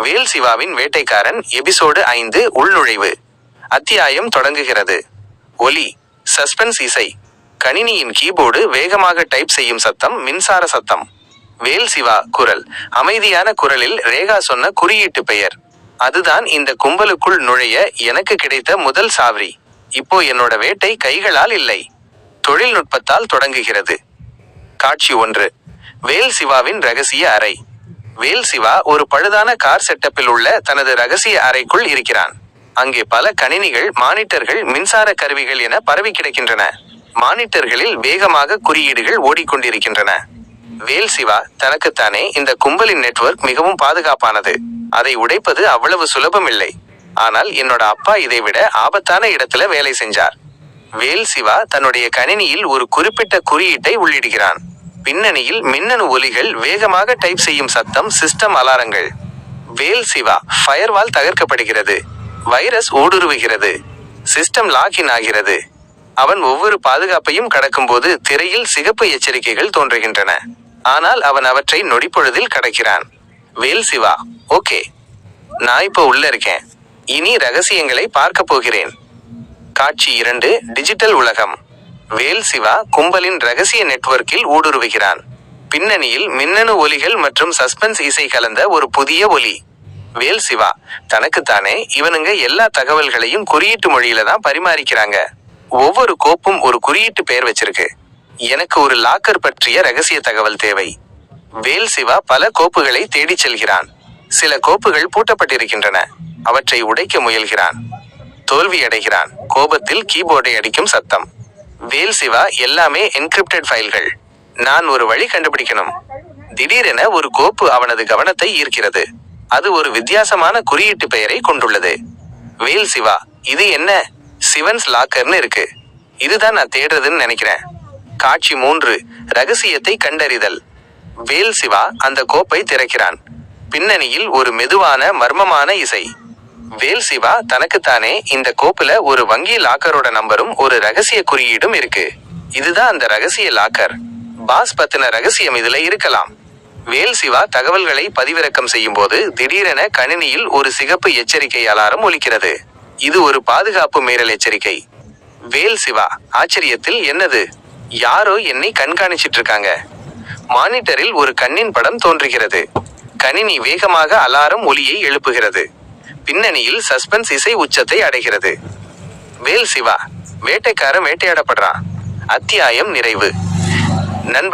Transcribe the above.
வேல் சிவாவின் வேட்டைக்காரன் episode ஐந்து உள்நுழைவு. அத்தியாயம் தொடங்குகிறது. ஒலி சஸ்பென்ஸ் இசை. கணினியின் கீபோர்டு வேகமாக டைப் செய்யும் சத்தம் மின்சார சத்தம். வேல் சிவா குரல். அமைதியான குரலில் ரேகா சொன்ன குறியீட்டு பெயர். அதுதான் இந்த கும்பலுக்குள் நுழைய எனக்கு கிடைத்த முதல் சாவரி. இப்போ என்னோட வேட்டை கைகளால் இல்லை. தொழில்நுட்பத்தால் தொடங்குகிறது. காட்சி ஒன்று. வேல் சிவாவின் ரகசிய அறை. வேல் சிவா ஒரு பழுதான கார் செட்டப்பில் உள்ள தனது ரகசிய அறைக்குள் இருக்கிறான். அங்கே பல கணினிகள் மானிட்டர்கள் மின்சார கருவிகள் என பரவி கிடக்கின்றன. மானிட்டர்களில் வேகமாக குறியீடுகள் ஓடிக்கொண்டிருக்கின்றன. வேல் சிவா தனக்குத்தானே இந்த கும்பலின் நெட்வொர்க் மிகவும் பாதுகாப்பானது. அதை உடைப்பது அவ்வளவு சுலபமில்லை ஆனால் என்னோட அப்பா இதை விட ஆபத்தான இடத்துல வேலை செஞ்சார். வேல் சிவா தன்னுடைய கணினியில் ஒரு குறிப்பிட்ட குறியீட்டை உள்ளிடுகிறான். பின்னணியில் மின்னணு ஒலிகள் வேகமாக டைப் செய்யும் சத்தம் சிஸ்டம் அலாரங்கள். வேல் சிவா ஃபயர்வால் தகர்க்கப்படுகிறது. வைரஸ் ஊடுருவுகிறது. சிஸ்டம் லாக்இன் ஆகிறது. அவன் ஒவ்வொரு பாதுகாப்பையும் கடக்கும்போது திரையில் சிகப்பு எச்சரிக்கைகள் தோன்றுகின்றன. ஆனால் அவன் அவற்றை நொடிப்பொழுதில் கடக்கிறான். வேல் சிவா ஓகே நான் இப்போ உள்ள இருக்கேன். இனி ரகசியங்களை பார்க்க போகிறேன். காட்சி இரண்டு டிஜிட்டல் உலகம். வேல் சிவா கும்பலின் ரகசிய நெட்வொர்க்கில் ஊடுருவுகிறான். பின்னணியில் மின்னணு ஒலிகள் மற்றும் சஸ்பென்ஸ் இசை கலந்த ஒரு புதிய ஒலி. வேல் சிவா தனக்குத்தானே இவனுங்க எல்லா தகவல்களையும் குறியீட்டு மொழியில தான் பரிமாறிக்கிறாங்க. ஒவ்வொரு கோப்பும் ஒரு குறியீட்டு பெயர் வச்சிருக்கு. எனக்கு ஒரு லாக்கர் பற்றிய ரகசிய தகவல் தேவை. வேல் சிவா பல கோப்புகளை தேடிச் செல்கிறான். சில கோப்புகள் பூட்டப்பட்டிருக்கின்றன. அவற்றை உடைக்க முயல்கிறான். தோல்வியடைகிறான். கோபத்தில் கீபோர்டை அடிக்கும் சத்தம். வேல் சிவா எல்லாமே என்கிரிப்டட் ஃபைல்கள் நான் ஒரு வழி கண்டுபிடிக்கணும். திடீரென ஒரு கோப்பு அவனது கவனத்தை ஈர்க்கிறது. அது ஒரு வித்தியாசமான குறியீட்டு பெயரை கொண்டுள்ளது. வேல் சிவா இது என்ன? சிவன்ஸ் லாக்கர்னு இருக்கு. இதுதான் நான் தேடுறதுன்னு நினைக்கிறேன். காட்சி மூன்று ரகசியத்தை கண்டறிதல். வேல் சிவா அந்த கோப்பை திறக்கிறான். பின்னணியில் ஒரு மெதுவான மர்மமான இசை. வேல் சிவா தனக்குத்தானே இந்த கோப்புல ஒரு வங்கி லாக்கரோட நம்பரும் ஒரு ரகசிய குறியீடும் இருக்கு. இதுதான் அந்த ரகசிய லாக்கர். பாஸ் பத்தின ரகசியம் இதுல இருக்கலாம். வேல் சிவா தகவல்களை பதிவிறக்கம் செய்யும் போது திடீரென கணினியில் ஒரு சிகப்பு எச்சரிக்கை அலாரம் ஒலிக்கிறது. இது ஒரு பாதுகாப்பு மீறல் எச்சரிக்கை. வேல் சிவா ஆச்சரியத்தில் என்னது? யாரோ என்னை கண்காணிச்சிட்டு இருக்காங்க. மானிட்டரில் ஒரு கண்ணின் படம் தோன்றுகிறது. கணினி வேகமாக அலாரம் ஒலியை எழுப்புகிறது. பின்னணியில் சஸ்பென்ஸ் இசை உச்சத்தை அடைகிறது. வேல் சிவா வேட்டைக்காரன் வேட்டையாடப்படுறான். அத்தியாயம் நிறைவு. நண்ப